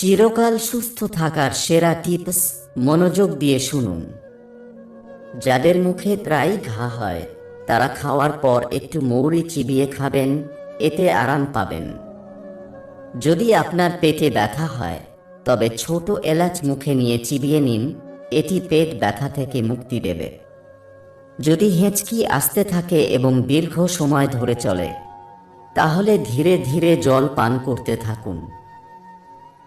চিরকাল সুস্থ থাকার সেরা টিপস মনোযোগ দিয়ে শুনুন। যাদের মুখে প্রায় ঘা হয়, তারা খাওয়ার পর একটু মৌরি চিবিয়ে খাবেন, এতে আরাম পাবেন। যদি আপনার পেটে ব্যথা হয়, তবে ছোট এলাচ মুখে নিয়ে চিবিয়ে নিন, এটি পেট ব্যথা থেকে মুক্তি দেবে। যদি হেঁচকি আসতে থাকে এবং দীর্ঘ সময় ধরে চলে, তাহলে ধীরে ধীরে জল পান করতে থাকুন।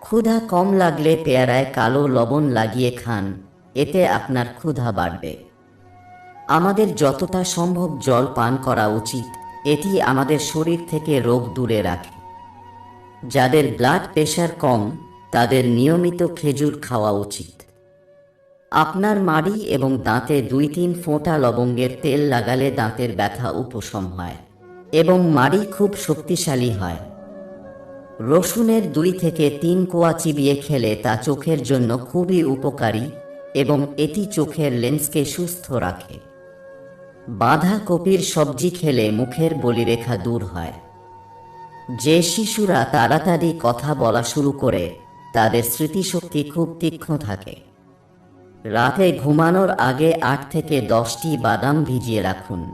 ক্ষুধা কম লাগলে পেয়ারায় কালো লবণ লাগিয়ে খান, এতে আপনার ক্ষুধা বাড়বে। আমাদের যতটা সম্ভব জল পান করা উচিত, এটি আমাদের শরীর থেকে রোগ দূরে রাখে। যাদের ব্লাড প্রেশার কম, তাদের নিয়মিত খেজুর খাওয়া উচিত। আপনার মাড়ি এবং দাঁতে দুই তিন ফোঁটা লবঙ্গের তেল লাগালে দাঁতের ব্যথা উপশম হয় এবং মাড়ি খুব শক্তিশালী হয়। রসুনের দুই থেকে তিন কোয়া চিবিয়ে খেলে তা চোখের জন্য খুবই উপকারী এবং এটি চোখের লেন্সকে সুস্থ রাখে। বাঁধাকপির সবজি খেলে মুখের বলিরেখা দূর হয়। যে শিশুরা তাড়াতাড়ি কথা বলা শুরু করে, তাদের স্মৃতিশক্তি খুব তীক্ষ্ণ থাকে। রাতে ঘুমানোর আগে আট থেকে দশটি বাদাম ভিজিয়ে রাখুন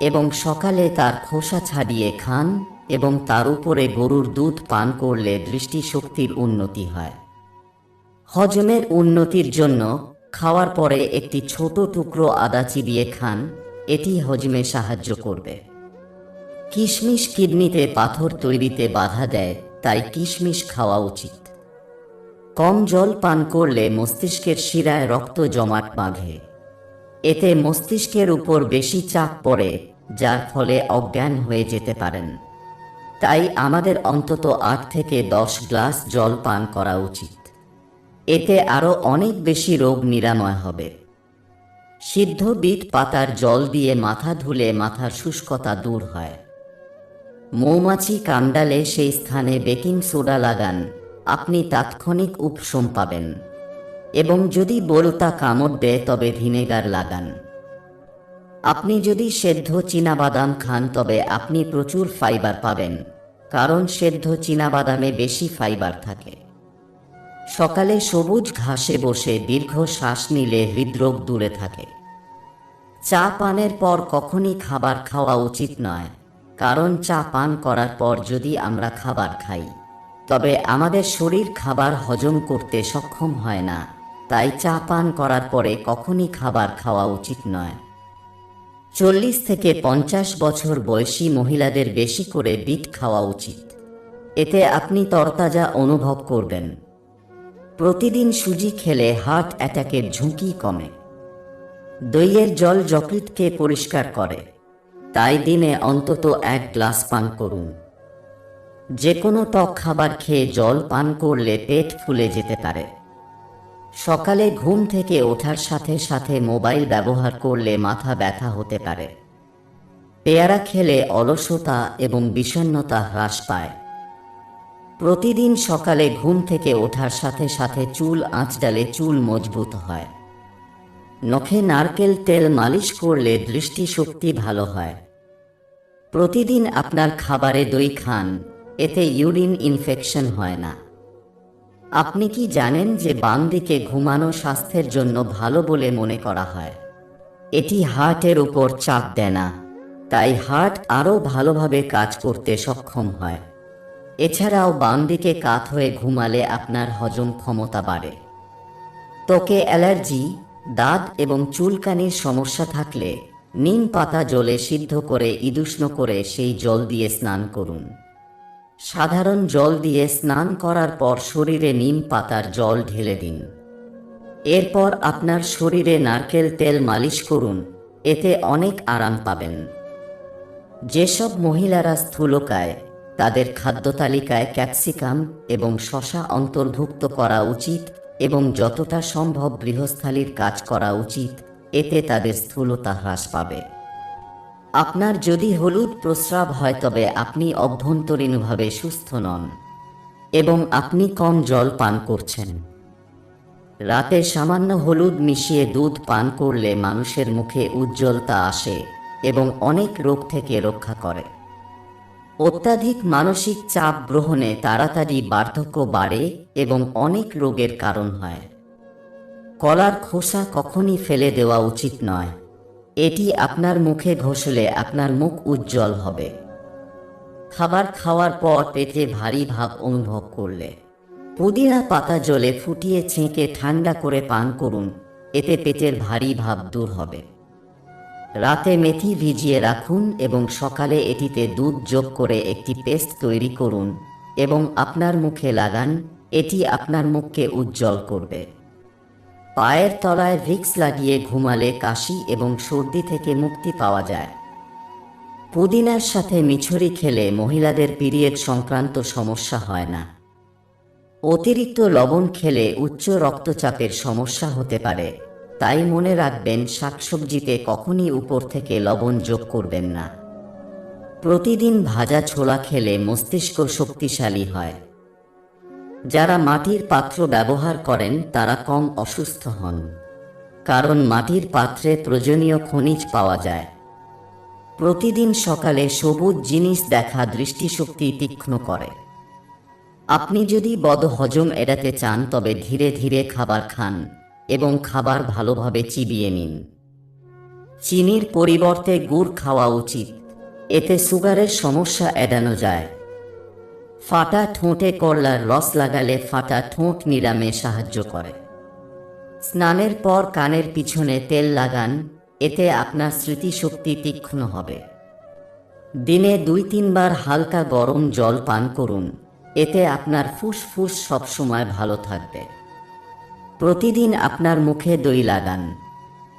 এবং সকালে তার খোসা ছাড়িয়ে খান এবং তার উপরে গরুর দুধ পান করলে দৃষ্টিশক্তির উন্নতি হয়। হজমের উন্নতির জন্য খাওয়ার পরে একটি ছোট টুকরো আদা চিবিয়ে খান, এটি হজমে সাহায্য করবে। কিশমিশ কিডনিতে পাথর তৈরিতে বাধা দেয়, তাই কিশমিশ খাওয়া উচিত। কম জল পান করলে মস্তিষ্কের শিরায় রক্ত জমাট বাঁধে। এতে মস্তিষ্কের উপর বেশি চাপ পড়ে, যার ফলে অজ্ঞান হয়ে যেতে পারেন। তাই আমাদের অন্তত আট থেকে দশ গ্লাস জল পান করা উচিত। এতে আরও অনেক বেশি রোগ নিরাময় হবে। সিদ্ধ বিট পাতার জল দিয়ে মাথা ধুলে মাথার শুষ্কতা দূর হয়। মৌমাছি কামডালে সেই স্থানে বেকিং সোডা লাগান, আপনি তাৎক্ষণিক উপশম পাবেন। এবং যদি বলতা কামড় দেয়, তবে ভিনেগার লাগান। আপনি যদি সেদ্ধ চীনাবাদাম খান, তবে আপনি প্রচুর ফাইবার পাবেন। কারণ সেদ্ধ চীনাবাদামে বেশি ফাইবার থাকে। সকালে সবুজ ঘাসে বসে দীর্ঘ শ্বাস নিলে হৃদরোগ দূরে থাকে। চা পানের পর কখনই খাবার খাওয়া উচিত নয়, কারণ চা পান করার পর যদি আমরা খাবার খাই, তবে আমাদের শরীর খাবার হজম করতে সক্ষম হয় না, তাই চা পান করার পরে কখনই খাবার খাওয়া উচিত নয়। চল্লিশ থেকে পঞ্চাশ বছর বয়সী মহিলাদের বেশি করে বিট খাওয়া উচিত। এতে আপনি তরতাজা অনুভব করবেন। প্রতিদিন সুজি খেলে হার্ট অ্যাটাকের ঝুঁকি কমে। দইয়ের জল যকৃতকে পরিষ্কার করে। তাই দিনে অন্তত এক গ্লাস পান করুন। যে কোনো টক খাবার খেয়ে জল পান করলে পেট ফুলে যেতে পারে। সকালে ঘুম থেকে ওঠার সাথে সাথে মোবাইল ব্যবহার করলে মাথা ব্যথা হতে পারে। পেয়ারা খেলে অলসতা এবং বিষণ্ণতা হ্রাস পায়। প্রতিদিন সকালে ঘুম থেকে ওঠার সাথে সাথে চুল আঁচডালে চুল মজবুত হয়। নখে নারকেল তেল মালিশ করলে দৃষ্টিশক্তি ভালো হয়। প্রতিদিন আপনার খাবারে দই খান, এতে ইউরিন ইনফেকশন হয় না। আপনি কি জানেন যে বাম দিকে ঘুমানো স্বাস্থ্যের জন্য ভালো বলে মনে করা হয়? এটি হার্টের উপর চাপ দেয় না, তাই হার্ট আরও ভালোভাবে কাজ করতে সক্ষম হয়। এছাড়াও বাম দিকে কাত হয়ে ঘুমালে আপনার হজম ক্ষমতা বাড়ে। ত্বকে অ্যালার্জি, দাঁত এবং চুলকানির সমস্যা থাকলে নিম পাতা জলে সিদ্ধ করে ইদুষ্ণ করে সেই জল দিয়ে স্নান করুন। সাধারণ জল দিয়ে স্নান করার পর শরীরে নিম পাতার জল ঢেলে দিন। এরপর আপনার শরীরে নারকেল তেল মালিশ করুন, এতে অনেক আরাম পাবেন। যেসব মহিলারা স্থূলকায় তাদের খাদ্য তালিকায় ক্যাপসিকাম এবং শশা অন্তর্ভুক্ত করা উচিত এবং যতটা সম্ভব গৃহস্থালির কাজ করা উচিত, এতে তাদের স্থূলতা হ্রাস পাবে। আপনার যদি হলুদ প্রস্রাব হয়, তবে আপনি অভ্যন্তরীণভাবে সুস্থ নন এবং আপনি কম জল পান করছেন। রাতে সামান্য হলুদ মিশিয়ে দুধ পান করলে মানুষের মুখে উজ্জ্বলতা আসে এবং অনেক রোগ থেকে রক্ষা করে। অত্যাধিক মানসিক চাপ গ্রহণে তাড়াতাড়ি বার্ধক্য বাড়ে এবং অনেক রোগের কারণ হয়। কলার খোসা কখনই ফেলে দেওয়া উচিত নয়। এটি আপনার মুখে ঘষলে আপনার মুখ উজ্জ্বল হবে। খাবার খাওয়ার পর পেটে ভারী ভাব অনুভব করলে। পুদিনা পাতা জলে ফুটিয়ে ছেঁকে ঠান্ডা করে পান করুন, এতে পেটের ভারী ভাব দূর হবে। রাতে মেথি ভিজিয়ে রাখুন এবং সকালে এটিতে দুধ যোগ করে একটি পেস্ট তৈরি করুন এবং আপনার মুখে লাগান, এটি আপনার মুখকে উজ্জ্বল করবে। পায়ের তলায় ভিক্স লাগিয়ে ঘুমালে কাশি এবং সর্দি থেকে মুক্তি পাওয়া যায়। পুদিনার সাথে মিছরি খেলে মহিলাদের পিরিয়ড সংক্রান্ত সমস্যা হয় না। অতিরিক্ত লবণ খেলে উচ্চ রক্তচাপের সমস্যা হতে পারে। তাই মনে রাখবেন, শাকসবজিতে কখনই উপর থেকে লবণ যোগ করবেন না। প্রতিদিন ভাজা ছোলা খেলে মস্তিষ্ক শক্তিশালী হয়। যারা মাটির পাত্র ব্যবহার করেন, তারা কম অসুস্থ হন। কারণ মাটির পাত্রে প্রয়োজনীয় খনিজ পাওয়া যায়। প্রতিদিন সকালে সবুজ জিনিস দেখা দৃষ্টিশক্তি তীক্ষ্ণ করে। আপনি যদি বদহজম এড়াতে চান, তবে ধীরে ধীরে খাবার খান এবং খাবার ভালোভাবে চিবিয়ে নিন। চিনির পরিবর্তে গুড় খাওয়া উচিত। এতে সুগারের সমস্যা এড়ানো যায়। ফাটা ঠোঁটে করলার রস লাগালে ফাটা ঠোঁট নিরামে সাহায্য করে। স্নানের পর কানের পিছনে তেল লাগান, এতে আপনার স্মৃতিশক্তি তীক্ষ্ণ হবে। দিনে দুই তিনবার হালকা গরম জল পান করুন, এতে আপনার ফুসফুস সবসময় ভালো থাকবে। প্রতিদিন আপনার মুখে দই লাগান,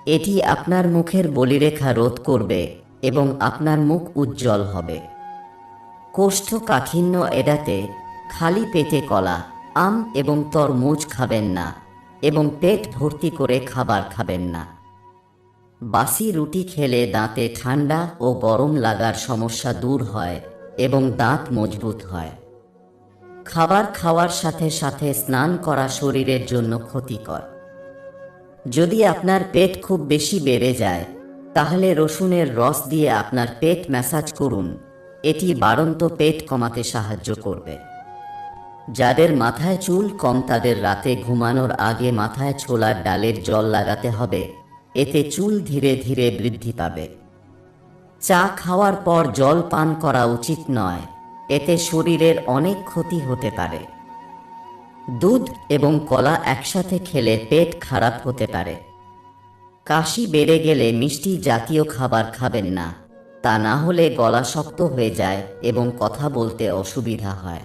এটি আপনার মুখের বলিরেখা রোধ করবে এবং আপনার মুখ উজ্জ্বল হবে। কোষ্ঠকাঠিন্য এড়াতে খালি পেটে কলা, আম এবং তরমুজ খাবেন না এবং পেট ভর্তি করে খাবার খাবেন না। বাসি রুটি খেলে দাঁতে ঠান্ডা ও গরম লাগার সমস্যা দূর হয় এবং দাঁত মজবুত হয়। খাবার খাওয়ার সাথে সাথে স্নান করা শরীরের জন্য ক্ষতিকর। যদি আপনার পেট খুব বেশি বেড়ে যায়, তাহলে রসুনের রস দিয়ে আপনার পেট ম্যাসাজ করুন। এটি বাড়ন্ত পেট কমাতে সাহায্য করবে। যাদের মাথায় চুল কম, তাদের রাতে ঘুমানোর আগে মাথায় ছোলার ডালের জল লাগাতে হবে। এতে চুল ধীরে ধীরে বৃদ্ধি পাবে। চা খাওয়ার পর জল পান করা উচিত নয়। এতে শরীরের অনেক ক্ষতি হতে পারে। দুধ এবং কলা একসাথে খেলে পেট খারাপ হতে পারে। কাশি বেড়ে গেলে মিষ্টি জাতীয় খাবার খাবেন না। তা না হলে গলা শক্ত হয়ে যায় এবং কথা বলতে অসুবিধা হয়।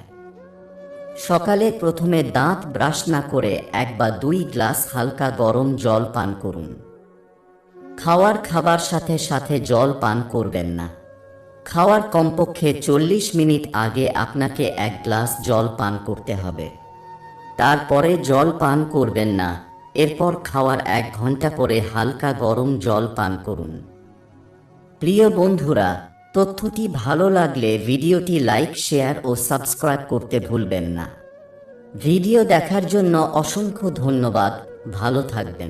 সকালে প্রথমে দাঁত ব্রাশ না করে এক বা দুই গ্লাস হালকা গরম জল পান করুন। খাওয়ার খাবার সাথে সাথে জল পান করবেন না। খাওয়ার কমপক্ষে চল্লিশ মিনিট আগে আপনাকে এক গ্লাস জল পান করতে হবে। তারপরে জল পান করবেন না। এরপর খাওয়ার এক ঘণ্টা পরে হালকা গরম জল পান করুন। প্রিয় বন্ধুরা, তথ্যটি ভালো লাগলে ভিডিওটি লাইক, শেয়ার ও সাবস্ক্রাইব করতে ভুলবেন না। ভিডিও দেখার জন্য অসংখ্য ধন্যবাদ। ভালো থাকবেন।